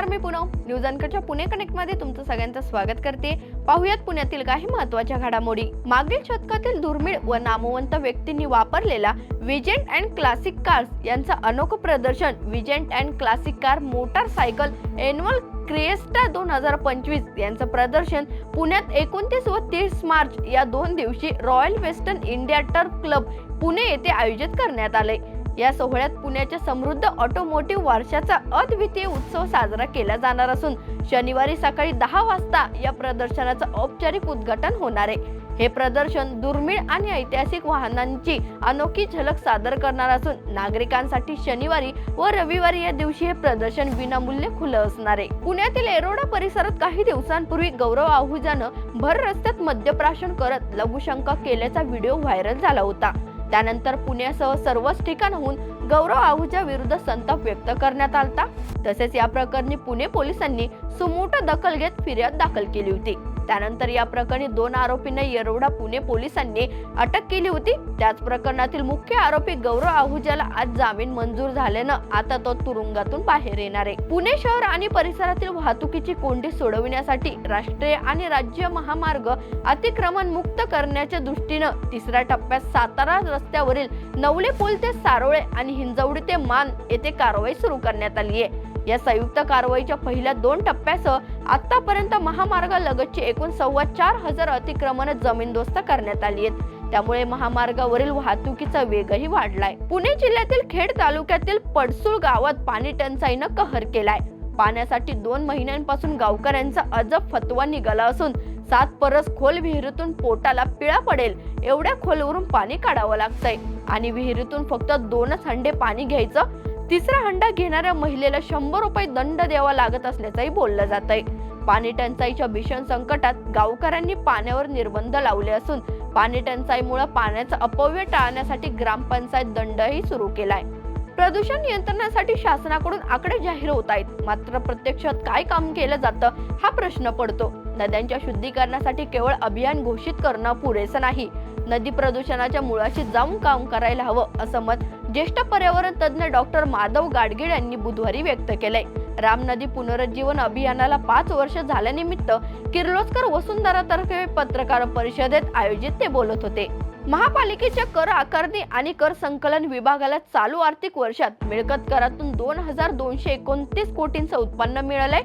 News अनकटच्या Pune कनेक्टमध्ये तुमचं सगळ्यांचं स्वागत करते. पाहुयात पुण्यातील काही महत्त्वाच्या घडामोडी. मागील शतकातील दुर्मिळ व नामवंत व्यक्तींनी वापरलेला विजेंट अँड क्लासिक कार्स यांचं अनोखं प्रदर्शन विजेंट and classic car motorcycle annual क्रिएस्टा दोन हजार पंचवीस यांचं प्रदर्शन पुण्यात एकोणतीस व तीस मार्च या दोन दिवशी Royal Western India Turf Club Pune येथे आयोजित करण्यात आले या सोहळ्यात पुण्याच्या समृद्ध ऑटोमोटिव्ह वारशाचा अद्वितीय उत्सव साजरा केला जाणार असून शनिवारी सकाळी दहा वाजता या प्रदर्शनाचं औपचारिक उद्घाटन होणार आहे. हे प्रदर्शन दुर्मिळ आणि ऐतिहासिक वाहनांची अनोखी झलक सादर करणार असून नागरिकांसाठी शनिवारी व रविवारी या दिवशी हे प्रदर्शन विनामूल्य खुलं असणार आहे. पुण्यातील एरोडा परिसरात काही दिवसांपूर्वी गौरव आहुजानं भर रस्त्यात मद्यप्राशन करत लघुशंका केल्याचा व्हिडिओ व्हायरल झाला होता. त्यानंतर पुण्यासह सर्वच ठिकाणहून गौरव आहुजा विरुद्ध संताप व्यक्त करण्यात आला तसेच या प्रकरणी पुणे पोलिसांनी सुमोट दखल घेत फिर्याद दाखल केली होती. त्यानंतर या प्रकरणी दोन आरोपींना येरवडा पुणे पोलिसांनी अटक केली होती. त्याच प्रकरणातील मुख्य आरोपी गौरव आहुजाला आज जामीन मंजूर झाल्यानं आता तो तुरुंगातून बाहेर येणार आहे. पुणे शहर आणि परिसरातील वाहतुकीची कोंडी सोडविण्यासाठी राष्ट्रीय आणि राज्य महामार्ग अतिक्रमण मुक्त करण्याच्या दृष्टीनं तिसऱ्या टप्प्यात सातारा रस्त्यावरील नवले पूल ते सारोळे आणि हिंजवडी ते मान येथे कारवाई सुरू करण्यात आली आहे या संयुक्त कारवाईच्या पहिल्या दोन टप्प्यासह आतापर्यंत महामार्गालगतची एकूण सव्वा चार हजार अतिक्रमण जमीनदोस्त करण्यात आली आहेत. त्यामुळे महामार्गावरील वाहतुकीचा वेगही वाढलाय. पुणे जिल्ह्यातील खेड तालुक्यातील पडसूळ गावात पाणी टंचाईनं कहर केलाय. पाण्यासाठी दोन महिन्यांपासून गावकऱ्यांचा अजब फतवा निघाला असून सात परस खोल विहिरीतून पोटाला पिळा पडेल एवढ्या खोलवरून पाणी काढावं लागतंय. आणि विहिरीतून फक्त दोनच हंडे पाणी घ्यायचं तिसरा हंडा घेणाऱ्या महिलेला शंभर रुपये दंड द्यावा लागत असल्याचंही बोललं जात आहे पाणी टंचाईच्या भीषण संकटात गावकऱ्यांनी पाण्यावर निर्बंध लावले असून पाणी टंचाईमुळे पाण्याचा अपव्यय टाळण्यासाठी ग्रामपंचायत दंडही सुरू केलाय. प्रदूषण नियंत्रणासाठी शासनाकडून आकडे जाहीर होत आहेत मात्र प्रत्यक्षात काय काम केलं जातं हा प्रश्न पडतो. नद्यांच्या शुद्धीकरणासाठी केवळ अभियान घोषित करणं पुरेसं नाही. नदी प्रदूषणाच्या मुळाशी जाऊन काम करायला हवं असं मत ज्येष्ठ पर्यावरण तज्ज्ञ डॉक्टर माधव गाडगीळ यांनी बुधवारी व्यक्त केलंय. राम नदी पुनरुज्जीवन अभियानाला पाच वर्ष झाल्यानिमित्त किर्लोस्कर वसुंधरातर्फे पत्रकार परिषदेत आयोजित ते बोलत होते. महापालिकेच्या कर आकारणी आणि कर संकलन विभागाला चालू आर्थिक वर्षात मिळकत करातून दोन हजार दोनशे एकोणतीस कोटींचं उत्पन्न मिळालंय.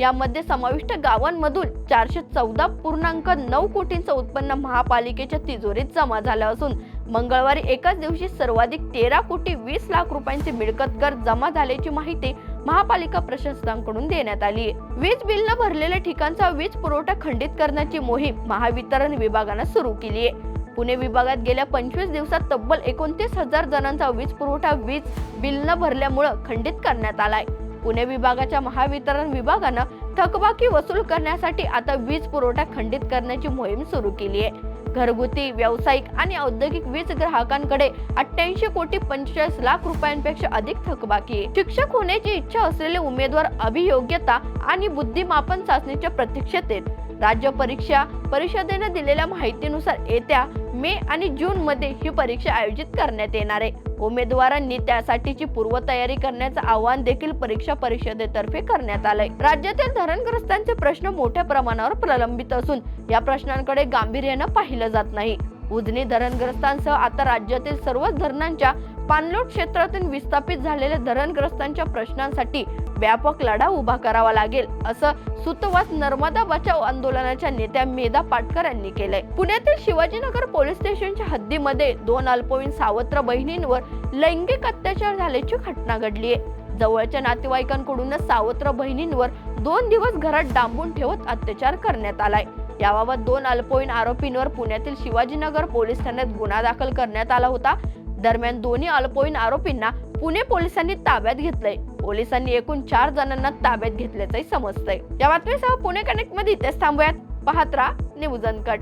यामध्ये समाविष्ट गावांमधून चारशे चौदा पूर्णांक नऊ कोटींचं उत्पन्न महापालिकेच्या तिजोरीत जमा झालं असून मंगळवारी एकाच दिवशी सर्वाधिक तेरा कोटी वीस लाख रुपयांची मिळकत कर जमा झाल्याची माहिती महापालिका प्रशासनाकडून देण्यात आली. आहे वीज बिल न भरलेल्या ठिकाणचा वीज पुरवठा खंडित करण्याची मोहीम महावितरण विभागानं सुरू केली आहे पुणे विभागात गेल्या पंचवीस दिवसात तब्बल एकोणतीस हजार जणांचा वीज पुरवठा वीज बिल न भरल्यामुळं खंडित करण्यात आलाय. पुणे विभागाच्या महावितरण विभागानं थकबाकी वसूल करण्यासाठी आता वीज पुरवठा खंडित करण्याची मोहीम सुरू केली आहे घरगुती व्यावसायिक आणि औद्योगिक वीज ग्राहकांकडे अठ्ठ्याऐंशी कोटी पंचेचाळीस लाख रुपयांपेक्षा अधिक थकबाकी आहे. शिक्षक होण्याची इच्छा असलेले उमेदवार अभियोग्यता आणि बुद्धिमापन चाचणीच्या प्रतीक्षेत आहेत. राज्य परीक्षा परिषदेने दिलेल्या माहितीनुसार येत्या मे आणि जून मध्ये ही परीक्षा आयोजित करण्यात येणार आहे. उमेदवारांनी त्यासाठीची पूर्वतयारी करण्याचं आवाहन देखील परीक्षा परिषदेतर्फे करण्यात आलंय. राज्यातील धरणग्रस्तांचे प्रश्न मोठ्या प्रमाणावर प्रलंबित असून या प्रश्नांकडे गांभीर्यानं पाहिलं जात नाही. उजनी धरणग्रस्तांसह आता राज्यातील सर्वच धरणांच्या पाणलोट क्षेत्रातून विस्थापित झालेल्या धरणग्रस्तांच्या प्रश्नांसाठी व्यापक लढा उभा करावा लागेल असं सुतवास नर्मदा बचाव आंदोलनाच्या नेत्या मेधा पाटकर यांनी केलंय. पुण्यातील शिवाजीनगर पोलीस स्टेशनच्या हद्दीमध्ये दोन अल्पवयीन सावत्र बहिणींवर लैंगिक अत्याचार झाल्याची घटना घडली आहे. जवळच्या नातेवाईकांकडूनच सावत्र बहिणींवर दोन दिवस घरात डांबून ठेवत अत्याचार करण्यात आलाय. याबाबत दोन अल्पवयीन आरोपींवर पुण्यातील शिवाजीनगर पोलीस ठाण्यात गुन्हा दाखल करण्यात आला होता. दरम्यान दोन्ही अल्पवयीन आरोपींना पुणे पोलिसांनी ताब्यात घेतलंय. पोलिसांनी एकूण चार जणांना ताब्यात घेतल्याचंही समजतंय. या बातमीसह पुणे कनेक्टमध्ये इथेच थांबूयात. पाहत राहा न्यूज अनकट